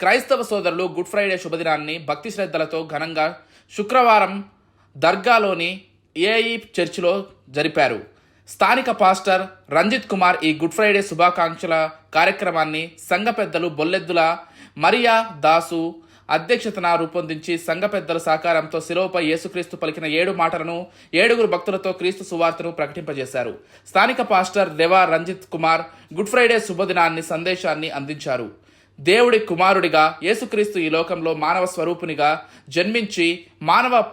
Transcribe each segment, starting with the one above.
క్రైస్తవ సోదరులు good Friday శుభదినాన్ని భక్తి శ్రద్ధలతో ఘనంగా శుక్రవారం దర్గాలోని ఏఈ చర్చిలో జరిపారు. స్థానిక పాస్టర్ రంజిత్ కుమార్ ఈ గుడ్ ఫ్రైడే శుభాకాంక్షల కార్యక్రమాన్ని సంఘ పెద్దలు బొల్లెద్దుల మరియా దాసు అధ్యక్షతన రూపొందించి సంఘ పెద్దల సహకారంతో శిలువపై యేసుక్రీస్తు పలికిన ఏడు మాటలను ఏడుగురు భక్తులతో క్రీస్తు సువార్తను ప్రకటింపజేశారు. స్థానిక pastor rev Ranjith Kumar good Friday శుభదినాన్ని సందేశాన్ని అందించారు. దేవుడి కుమారుడిగా యేసుక్రీస్తు ఈ లోకంలో మానవ స్వరూపునిగా జన్మించి మానవ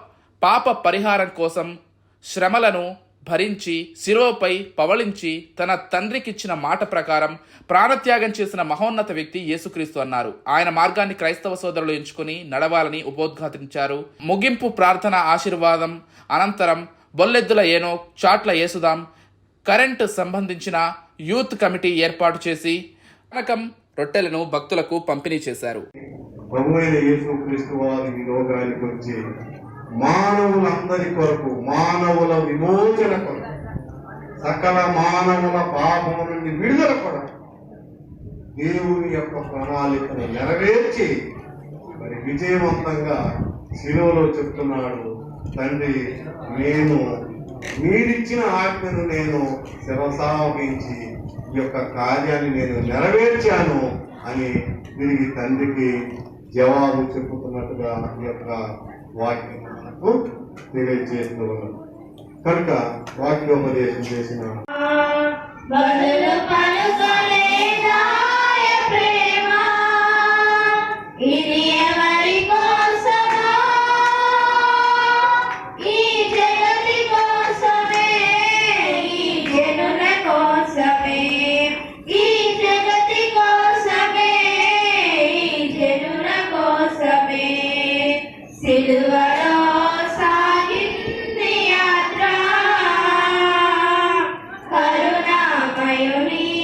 పాప పరిహారం కోసం శ్రమలను భరించి శిలువపై పవళించి తన తండ్రికిచ్చిన మాట ప్రకారం ప్రాణత్యాగం చేసిన మహోన్నత వ్యక్తి యేసుక్రీస్తు అన్నారు. ఆయన మార్గాన్ని క్రైస్తవ సోదరులు ఎంచుకుని నడవాలని ఉపోద్ఘాటించారు. ముగింపు ప్రార్థన ఆశీర్వాదం అనంతరం బొల్లెద్దుల ఏనో చాట్ల యేసుదాం కరెంట్ సంబంధించిన యూత్ కమిటీ ఏర్పాటు చేసి కనకం రొట్టెలను భక్తులకు పంపిణీ చేశారు. ప్రభు అయిన క్రీస్తు వారి ఈ వచ్చి మానవులందరి కొరకు మానవుల విమోచన కొరకు సకల మానవుల పాపము నుండి విడుదల కొరకు దేవుని యొక్క ప్రణాళికను నెరవేర్చి మరి విజయవంతంగా శిలువలో చెప్తున్నాడు తండ్రి నేను మీరిచ్చిన ఆజ్ఞను నేను శిరసావించి యొక్క కార్యాన్ని నేను నెరవేర్చాను అని తిరిగి తండ్రికి జవాబు చెప్పుకున్నట్టుగా ఈ యొక్క వాక్యం మనకు తెలియజేస్తూ ఉన్నాం కనుక వాక్యోపదేశం చేసిన సిలువలో సాగింది యాత్ర. కరుణామయుని